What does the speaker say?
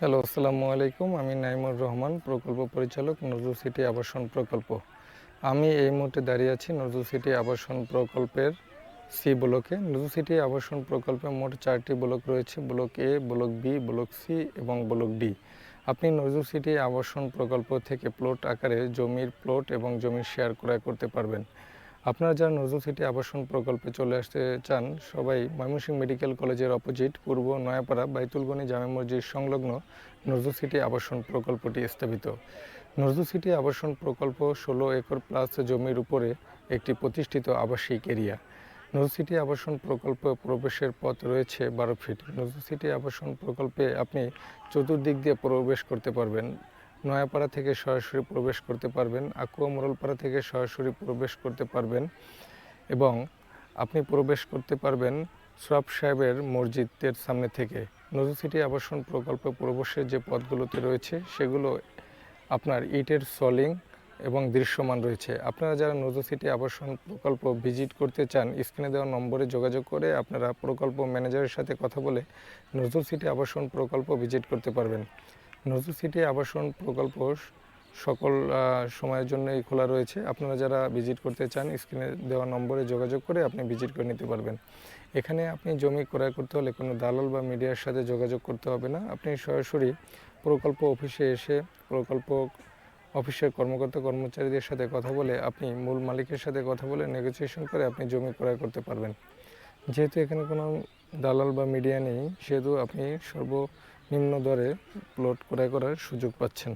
Hello, আসসালামু আলাইকুম। আমি নাইমুর রহমান, প্রকল্প পরিচালক, নজরুল সিটি আবাসন প্রকল্প। আমি এই মুহূর্তে দাঁড়িয়ে আছি নজরুল সিটি আবাসন প্রকল্পের সি ব্লকে। নজরুল সিটি আবাসন প্রকল্পে মোট চারটি ব্লক রয়েছে, block A block B block C এবং ব্লক ডি আপনি নজরুল সিটি আবাসন প্রকল্প থেকে প্লট আকারে জমির প্লট এবং জমির শেয়ার ক্রয় করতে পারবেন। আপনারা যারা নজরুল সিটি আবাসন প্রকল্পে চলে আসতে চান, সবাই ময়মনসিংহ মেডিকেল কলেজের অপোজিট পূর্ব নয়াপাড়া বাইতুলগনি জামে মসজিদ সংলগ্ন নজরুল সিটি আবাসন প্রকল্পটি স্থাপিত। নজরুল সিটি আবাসন প্রকল্প ষোলো একর প্লাস জমির উপরে একটি প্রতিষ্ঠিত আবাসিক এরিয়া। নজরুল সিটি আবাসন প্রকল্প প্রবেশের পথ রয়েছে বারো ফিট। নজরুল সিটি আবাসন প্রকল্পে আপনি চতুর্দিক দিয়ে প্রবেশ করতে পারবেন। নয়াপাড়া থেকে সরাসরি প্রবেশ করতে পারবেন, আকুয়া মোড়লপাড়া থেকে সরাসরি প্রবেশ করতে পারবেন এবং আপনি প্রবেশ করতে পারবেন সরফ সাহেবের মসজিদের সামনে থেকে। নজরুল সিটি আবাসন প্রকল্প প্রবেশের যে পথগুলোতে রয়েছে, সেগুলো আপনার ইটের সলিং এবং দৃশ্যমান রয়েছে। আপনারা যারা নজরুল সিটি আবাসন প্রকল্প ভিজিট করতে চান, স্ক্রিনে দেওয়া নম্বরে যোগাযোগ করে আপনারা প্রকল্প ম্যানেজারের সাথে কথা বলে নজরুল সিটি আবাসন প্রকল্প ভিজিট করতে পারবেন। নজরুল সিটি আবাসন প্রকল্প সকল সময়ের জন্যই খোলা রয়েছে। আপনারা যারা ভিজিট করতে চান, স্ক্রিনে দেওয়া নম্বরে যোগাযোগ করে আপনি ভিজিট করে নিতে পারবেন। এখানে আপনি জমি ক্রয় করতে হলে কোনো দালাল বা মিডিয়ার সাথে যোগাযোগ করতে হবে না। আপনি সরাসরি প্রকল্প অফিসে এসে, প্রকল্প অফিসের কর্মকর্তা, কর্মচারীদের সাথে কথা বলে, আপনি মূল মালিকের সাথে কথা বলে নেগোসিয়েশন করে আপনি জমি ক্রয় করতে পারবেন। যেহেতু এখানে কোনো দালাল বা মিডিয়া নেই, সেহেতু আপনি সর্বনিম্ন দরে প্লট ক্রয় করার সুযোগ পাচ্ছেন।